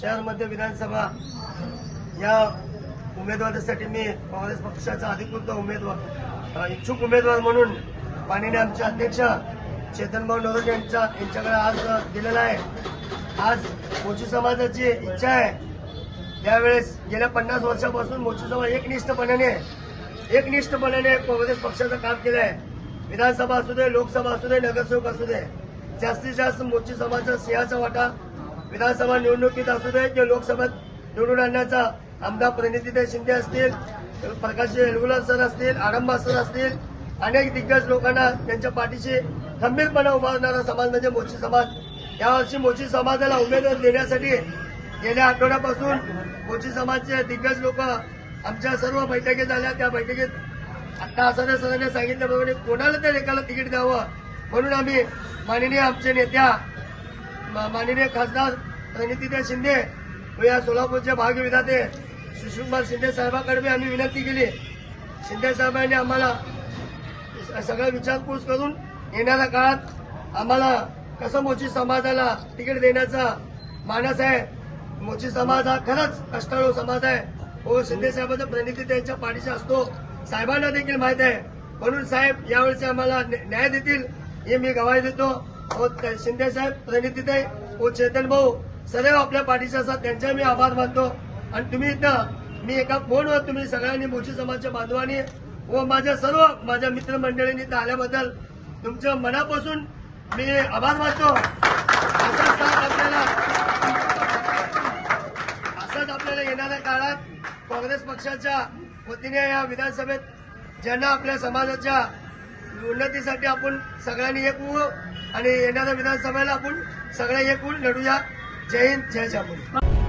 शहर मध्य विधानसभा या उमेदवारासाठी मी काँग्रेस पक्षाचा अधिकृत उमेदवार इच्छुक उमेदवार म्हणून माननीय आमचे अध्यक्ष चेतनभाऊ नरोज यांच्या यांच्याकडे आज दिलेला आहे. आज मोची समाजाची इच्छा आहे. त्यावेळेस गेल्या पन्नास वर्षापासून मोची समाज एकनिष्ठपणाने एकनिष्ठपणाने काँग्रेस पक्षाचं काम केलं आहे. विधानसभा असू दे लोकसभा असू दे नगरसेवक असू दे जास्तीत जास्त मोची समाजाचा सिंहाचा वाटा विधानसभा निवडणुकीत असू दे किंवा लोकसभेत निवडून आणण्याचा आमदार प्रणिती शिंदे असतील प्रकाश एलगुलाल सर असतील आडंबा सर असतील अनेक दिग्गज लोकांना त्यांच्या पाठीशी खंबीरपणे उभारणारा समाज म्हणजे मोची समाज. यावर्षी मोची समाजाला उमेदवार देण्यासाठी गेल्या आठवड्यापासून मोची समाजचे दिग्गज लोक आमच्या सर्व बैठकी झाल्या त्या बैठकीत आता असं सरांनी सांगितल्याप्रमाणे कोणाला त्या एकाला तिकीट द्यावं? म्हणून आम्ही माननीय आमचे नेत्या माननीय खासदार प्रणितीताई शिंदे व या सोलापूरचे भाग्यविधाते सुशीलकुमार शिंदे साहेबांकडे बी आम्ही विनंती केली. शिंदे साहेबांनी आम्हाला सगळं विचारपूस करून येणाऱ्या काळात आम्हाला कसं मोची समाजाला तिकीट देण्याचा मानस आहे? मोची समाज हा खरंच कष्टाळू समाज आहे. हो शिंदे साहेबांचा प्रणिती त्यांच्या पाठीशी असतो. साहेबांना देखील माहीत आहे. म्हणून साहेब यावेळेस आम्हाला न्या- न्याय देतील हे मी गवाही देतो. शिंदे साहेब प्रणितीताई हो चेतन भाऊ सर्व आपल्या पाठीचे असतात. त्यांचे मी आभार मानतो. आणि तुम्ही इथं मी एका फोनवर तुम्ही सगळ्यांनी मोची समाजच्या बांधवांनी व माझ्या सर्व माझ्या मित्रमंडळींनी इथं आल्याबद्दल तुमच्या मनापासून मी आभार मानतो. असाच आपल्याला असंच आपल्याला येणाऱ्या काळात काँग्रेस पक्षाच्या वतीने या विधानसभेत ज्यांना आपल्या समाजाच्या उन्नतीसाठी आपण सगळ्यांनी एक आणि येणाऱ्या विधानसभेला आपण सगळे एक लढूया. जय हिंद जय शापूर